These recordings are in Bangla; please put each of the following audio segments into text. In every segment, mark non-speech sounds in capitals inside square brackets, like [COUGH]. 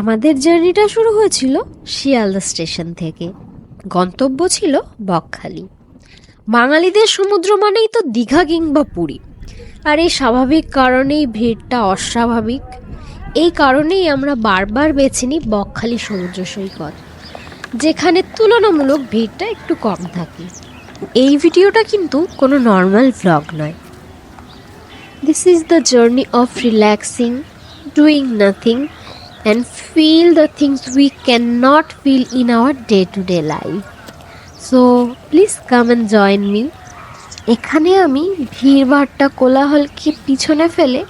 আমাদের জার্নিটা শুরু হয়েছিল শিয়ালদা স্টেশন থেকে। গন্তব্য ছিল বকখালি। বাঙালিদের সমুদ্র মানেই তো দীঘা কিংবা পুরী। আর এই স্বাভাবিক কারণেই ভিড়টা অস্বাভাবিক। এই কারণেই আমরা বারবার বেছে নিই বকখালি সমুদ্র সৈকত, যেখানে তুলনামূলক ভিড়টা একটু কম থাকে। এই ভিডিওটা কিন্তু কোনো নর্মাল ভ্লগ নয়। This is the journey of relaxing doing nothing and feel the things we cannot feel in our day to day life. So, please come and join me. এখানে আমি ভিড়ভাড়টা কোলাহলকে পিছনে ফেলে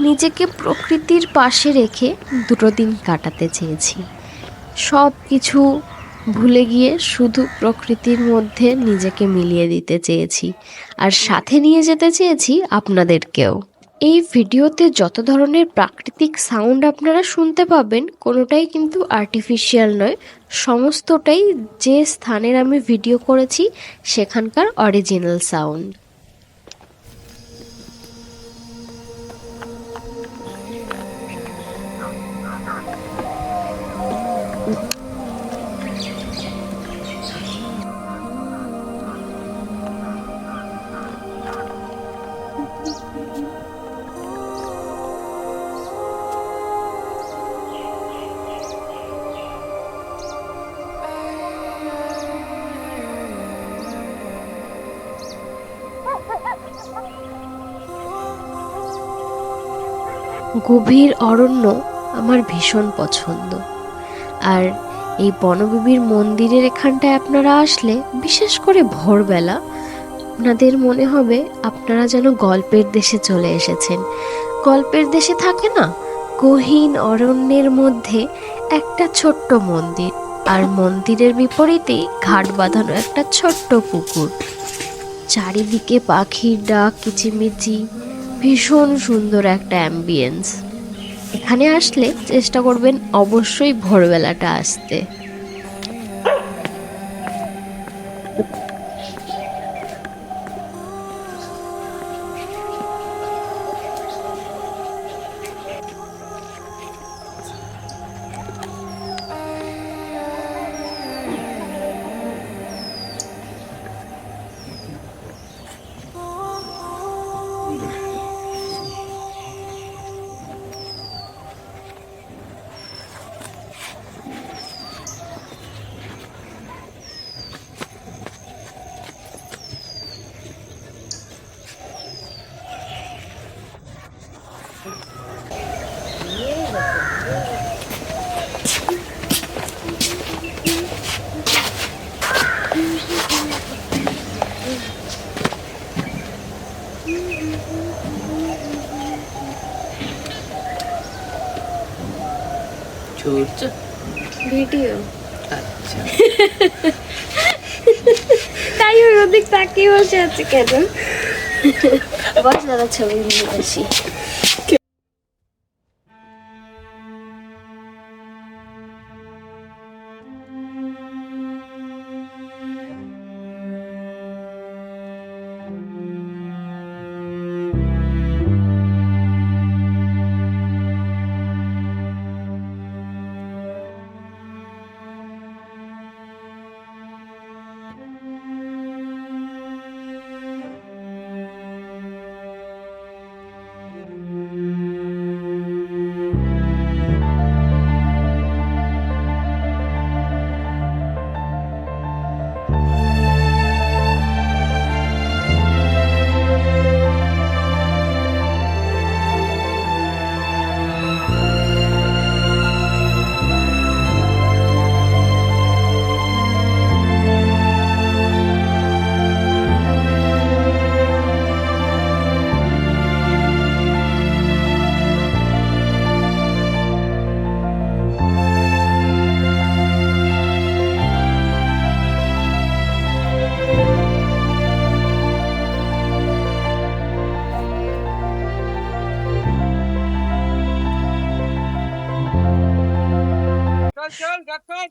নিজেকে প্রকৃতির পাশে রেখে দুটো দিন কাটাতে চেয়েছি সব কিছু ভুলে গিয়ে শুধু প্রকৃতির মধ্যে নিজেকে মিলিয়ে দিতে চেয়েছি আর সাথে নিয়ে যেতে চেয়েছি আপনাদেরকেও এই ভিডিওতে যত ধরনের প্রাকৃতিক সাউন্ড আপনারা শুনতে পাবেন, কোনোটাই কিন্তু আর্টিফিশিয়াল নয়। সমস্তটাই যে স্থানের আমি ভিডিও করেছি, সেখানকার অরিজিনাল সাউন্ড গভীর অরণ্য আমার ভীষণ পছন্দ। আর এই বনবিবির মন্দিরের এখানটায় আপনারা আসলে, বিশেষ করে ভোরবেলা, আপনাদের মনে হবে আপনারা যেন গল্পের দেশে চলে এসেছেন। গল্পের দেশে থাকে না, গহীন অরণ্যের মধ্যে একটা ছোট্ট মন্দির। আর মন্দিরের বিপরীতেই ঘাট বাঁধানো একটা ছোট্ট পুকুর। চারিদিকে পাখির ডাক, কিচিমিচি, ভীষণ সুন্দর একটা অ্যাম্বিয়েন্স এখানে আসলে চেষ্টা করবেন অবশ্যই ভোরবেলাটা আসতে। ভিডিও। আচ্ছা। তাই ওর ওদিক তাকিয়ে বসে আছে কেন? বস দাদা ছবি নিয়ে আসি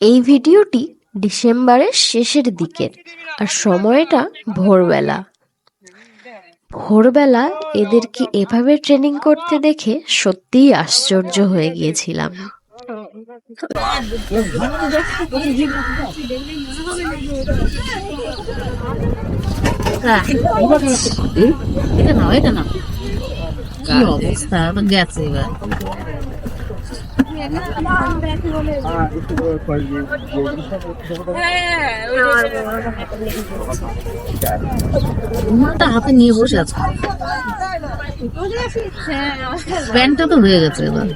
এই ভিডিওটি ডিসেম্বরের শেষের দিকের আর সময়টা ভোরবেলা। ভোরবেলা এদেরকে এভাবে ট্রেনিং করতে দেখে সত্যিই আশ্চর্য হয়ে গিয়েছিলাম। এটা নাও এটা নাও কি অবস্থা? গেছে এবার। হাতে নিয়ে বসে আছে? প্যান্টটা তো হয়ে গেছে এবার।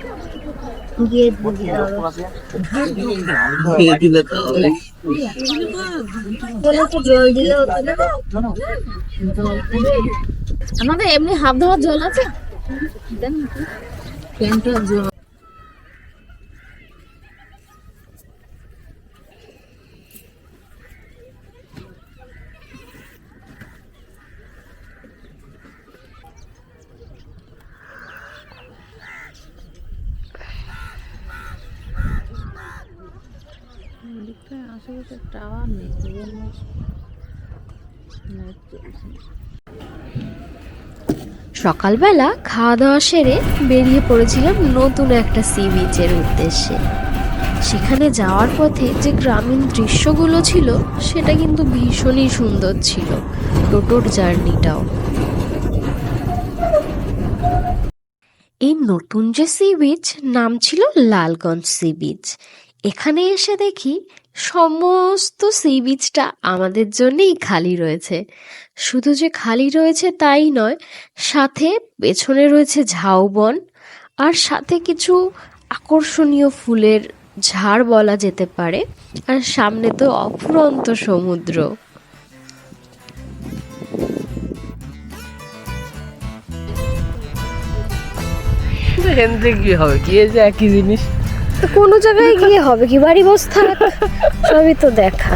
আমাদের এমনি হাত ধোয়ার জল আছে? প্যান্টটা জল আশেপাশে টাওয়ার নেই সকালবেলা খাওয়া দাওয়া সেরে বেরিয়ে পড়েছিলাম নতুন একটা সি বিচের উদ্দেশ্যে। সেখানে যাওয়ার পথে যে গ্রামীণ দৃশ্যগুলো ছিল, সেটা কিন্তু ভীষণই সুন্দর ছিল, টোটোর জার্নিটাও। এই নতুন যে সি বিচ, নাম ছিল লালগঞ্জ সি বিচ। এখানে এসে দেখি সমস্ত সি বিচটা আমাদের জন্যেই খালি রয়েছে। শুধু যে খালি রয়েছে তাই নয়, সাথে পেছনে রয়েছে ঝাউবন আর সাথে কিছু আকর্ষণীয় ফুলের ঝাড় বলা যেতে পারে, আর সামনে তো অফুরন্ত সমুদ্র। কি হবে, কি যে একই জিনিস? কোনো জায়গায় গিয়ে হবে কি? বাড়ি বস থাক [LAUGHS] সবই তো দেখা।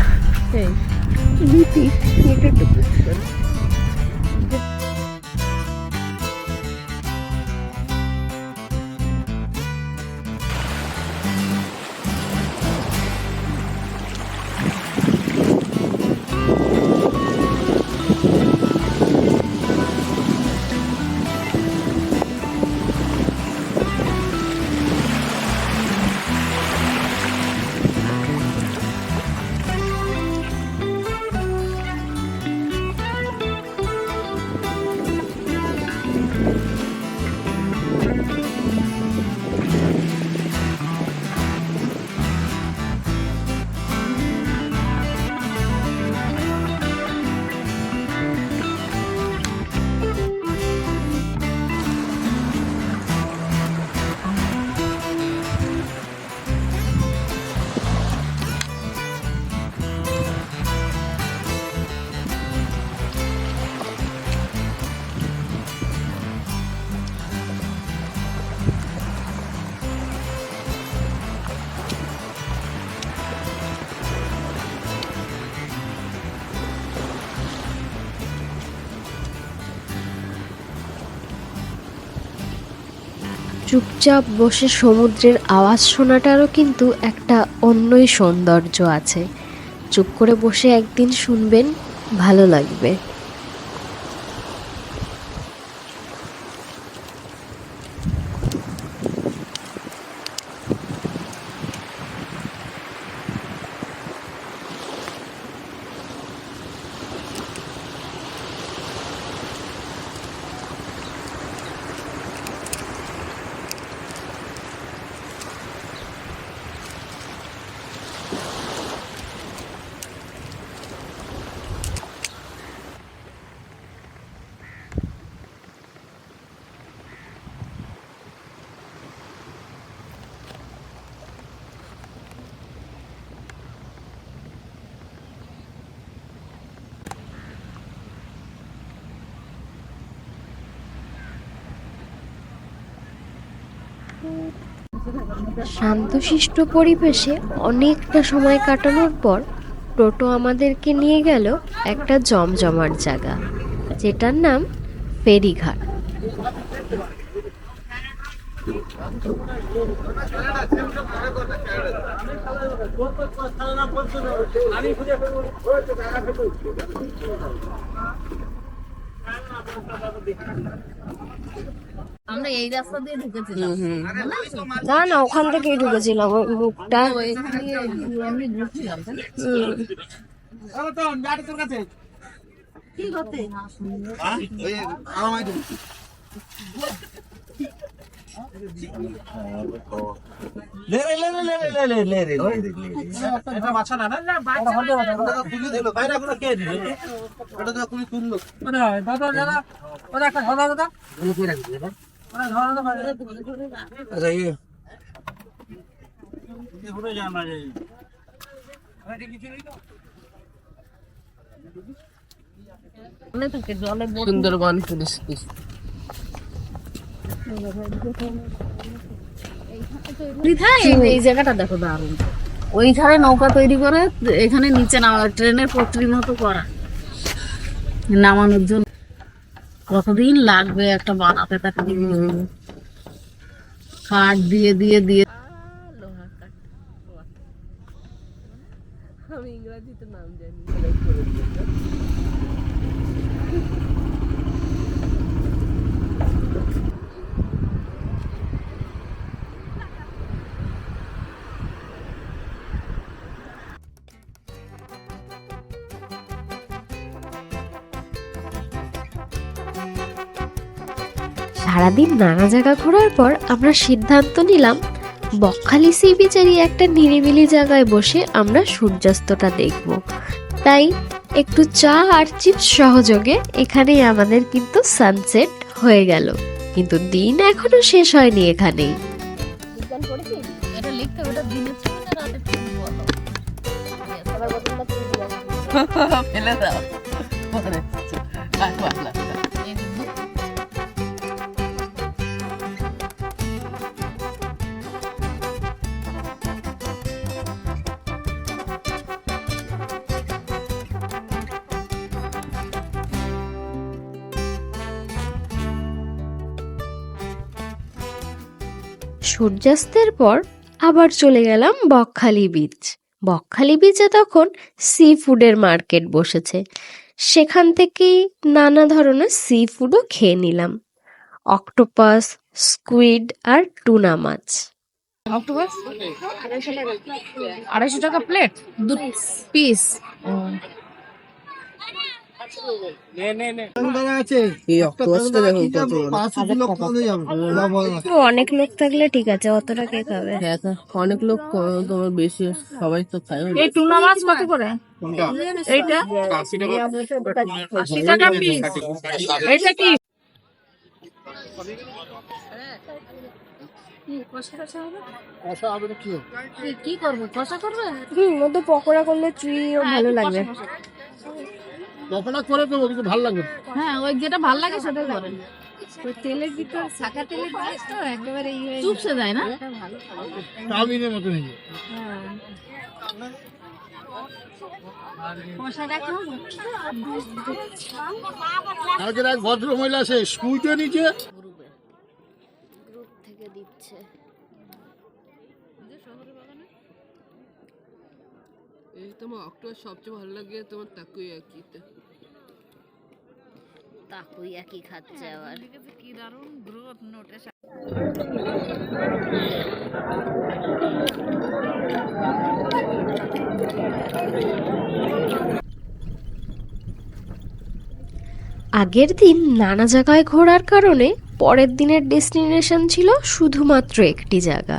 চুপচাপ বসে সমুদ্রের আওয়াজ শোনাটারও কিন্তু একটা অন্যই সৌন্দর্য আছে। চুপ করে বসে একদিন শুনবেন, ভালো লাগবে। শান্তশিষ্ট পরিবেশে অনেকটা সময় কাটানোর পর টোটো আমাদেরকে নিয়ে গেল একটা জমজমার জায়গা, যেটার নাম ফেরিঘাট। আমরা এই রাস্তা দিয়ে ঢুকেছিলাম না না ওখান থেকেই ঢুকেছিলাম ওই মুখটা ওইখানে দিয়ে এমনি ঘুরছিলাম তাই না? জলে সুন্দরবন এই জায়গাটা দেখো দারুণ। ওইখানে নৌকা তৈরি করে, এখানে নিচে নামা, ট্রেনের পটরির মতো করা। নামানোর জন্য কতদিন লাগবে একটা বানাতে তাকে কাঠ দিয়ে দিয়ে দিয়ে। আমি ইংরাজিতে নাম জানি। সারাদিন নানা জায়গা ঘোরার পর আমরা সিদ্ধান্ত নিলাম, বকখালি সি বিচেরই একটা নিরিবিলি জায়গায় বসে আমরা সূর্যাস্তটা দেখব। তাই একটু চা আর চিপস সহযোগে এখানেই আমাদের কিন্তু সানসেট হয়ে গেল। কিন্তু দিন এখনও শেষ হয়নি এখানেই। [LAUGHS] ফেলে দাও। সূর্যাস্তের পর আবার চলে গেলাম বকখালি বিচ বকখালি বিচে তখন সি ফুডের মার্কেট বসেছে। সেখান থেকেই নানা ধরনের সি ফুডও খেয়ে নিলাম। অক্টোপাস স্কুইড আর টুনা মাছ। অক্টোপাস আড়াইশো টাকা প্লেট দু পিস অনেক লোক থাকলে ঠিক আছে অতটা কে খাবে? হ্যাঁ অনেক লোক তোমার বেশি সবাই তো খায়। এই টুনা মাছ কত করে? এইটা? আশি টাকা পিস এইটা কি? কি- কি করবে? কষা করবে? হুম মধ্যে পকোড়া করলে চুইও ভালো লাগবে। হ্যাঁ ওই যেটা ভালো লাগে সেটা করেন তেলের ভিতর শাখা তেলের জিনিস তো একেবারে ইয়ে চুপসে যায়। না? এক ভদ্র মহিলা সে স্কুইতে নিচে। গ্রুপ থেকে দিচ্ছে। এই তোমার অক্টোপাস সবচেয়ে ভালো লাগে তোমার তাকুই আকিতে। তাকুই একই খাচ্ছে আবার। কি দারুণ গ্রোথ নোটে আগের দিন নানা জায়গায় ঘোরার কারণে পরের দিনের ডেস্টিনেশন ছিল শুধুমাত্র একটি জায়গা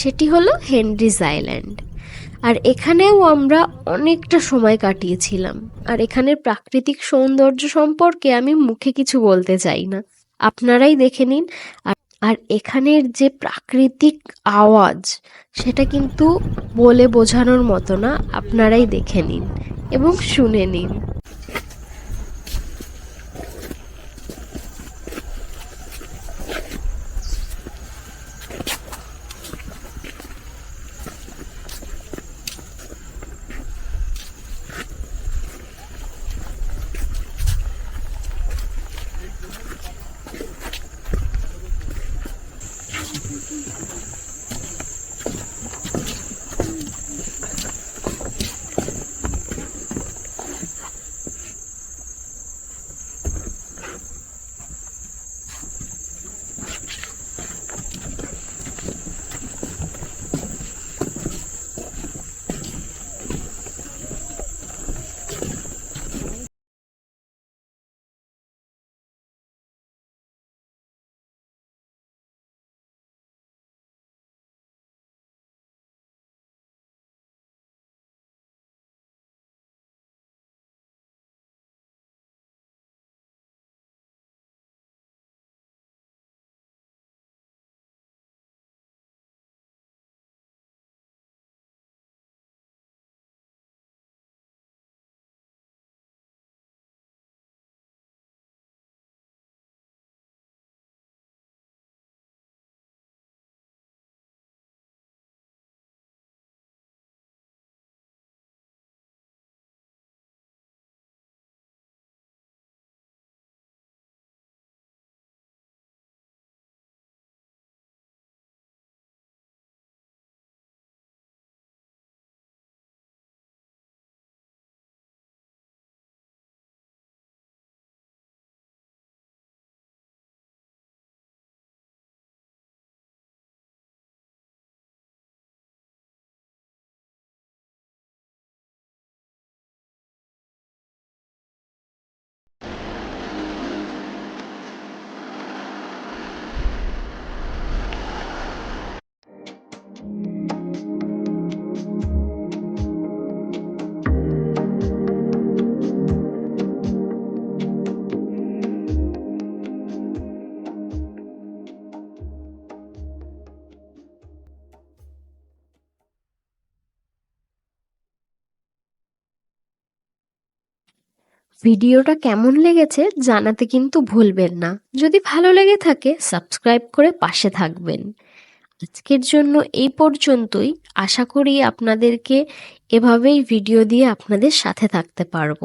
সেটি হলো হেনরিজ আইল্যান্ড। আর এখানেও আমরা অনেকটা সময় কাটিয়েছিলাম। আর এখানের প্রাকৃতিক সৌন্দর্য সম্পর্কে আমি মুখে কিছু বলতে চাই না। আপনারাই দেখে নিন। আর এখানের যে প্রাকৃতিক আওয়াজ, সেটা কিন্তু বলে বোঝানোর মতো না। আপনারাই দেখে নিন এবং শুনে নিন। ভিডিওটা কেমন লেগেছে জানাতে কিন্তু ভুলবেন না। যদি ভালো লেগে থাকে, সাবস্ক্রাইব করে পাশে থাকবেন। আজকের জন্য এই পর্যন্তই। আশা করি আপনাদেরকে এভাবেই ভিডিও দিয়ে আপনাদের সাথে থাকতে পারব।